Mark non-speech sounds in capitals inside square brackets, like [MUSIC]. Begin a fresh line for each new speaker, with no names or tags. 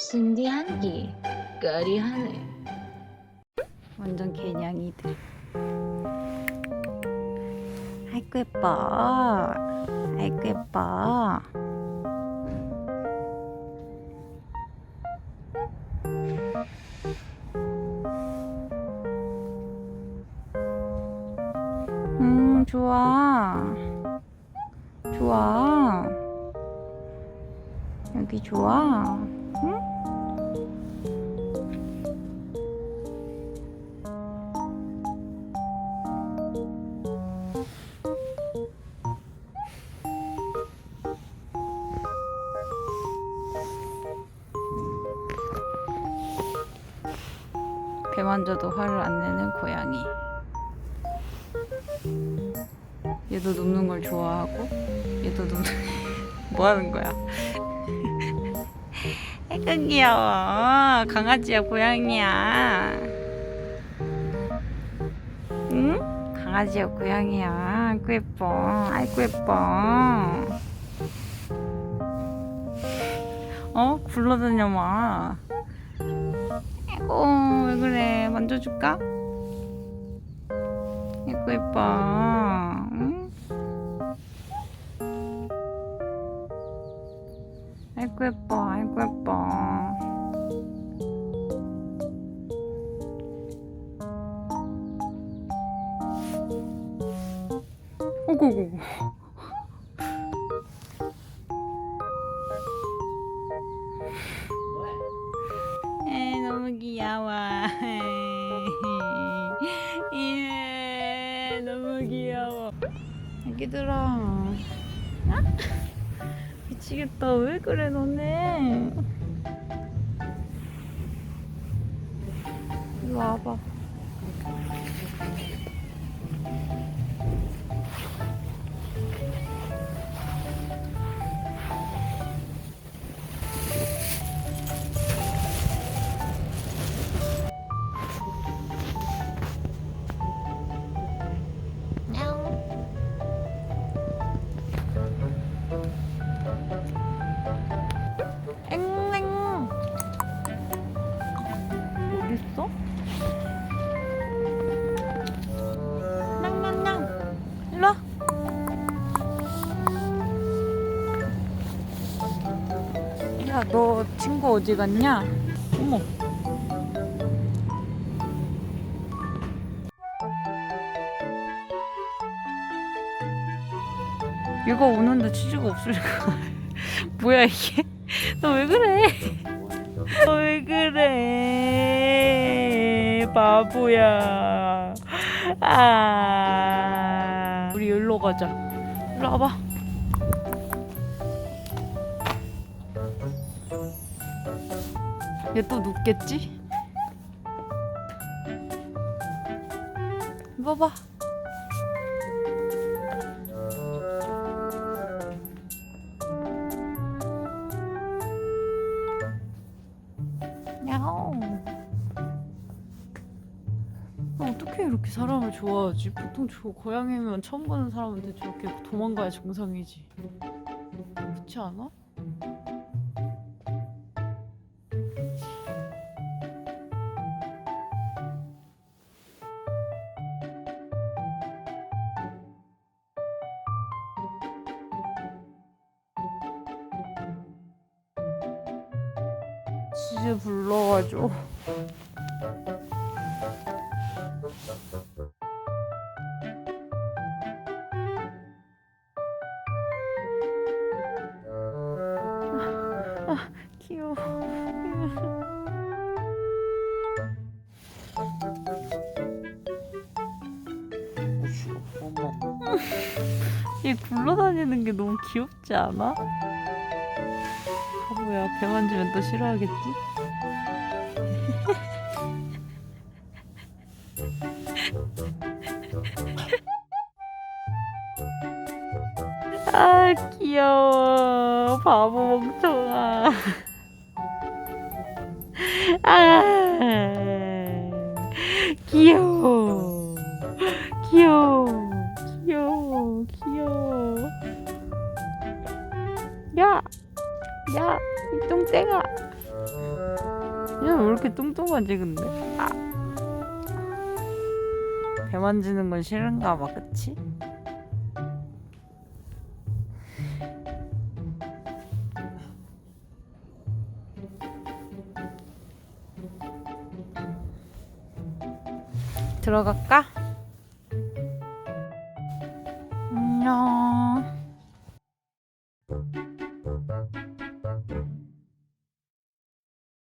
신기한기 까리하네
완전 개냥이들. 아이고 예뻐. 아이고 예뻐. 음 좋아. 좋아. 여기 좋아. 응? 배 만져도 화를 안 내는 고양이. 얘도 눕는 걸 좋아하고, 얘도 눕는. [LAUGHS] 뭐 하는 거야? [LAUGHS] 아이고 귀여워. 강아지야, 고양이야. 응? 강아지야, 고양이야. 아이고 예뻐. 아이고 예뻐. 어? 굴러다녀 마. 아이고 왜 그래 만져줄까? 아이고 예뻐 응? 아이고 예뻐 아이고 예뻐 오고고 귀여워. [LAUGHS] 예, 너무 귀여워. 애기들아. 아? 미치겠다. 왜 그래 너네? 이리 와봐. 너 친구 어디 갔냐? 어머. 얘가 오는데 치즈가 없으니까. [LAUGHS] 뭐야, 이게? 너 왜 그래? [LAUGHS] 너 왜 그래? 바보야. 아. 우리 여기로 가자. 일로 와봐. 얘 또 눕겠지? 봐봐. 야호. 어떻게 이렇게 사람을 좋아하지? 보통 저 고양이면 처음 보는 사람한테 저렇게 도망가야 정상이지. 그렇지 않아? 치즈 불러가지고. 아, 귀여워. 얘 굴러다니는 게 너무 귀엽지 않아? 바보야, 배 만지면 또 싫어하겠지? [LAUGHS] 아, 귀여워. 바보 멍청아. 아, 귀여워. 귀여워. 귀여워. 귀여워. 야, 야, 이 똥쟁아 얘는 왜 이렇게 뚱뚱하지 근데 아. 배 만지는 건 싫은가 봐 그치? 들어갈까? 안녕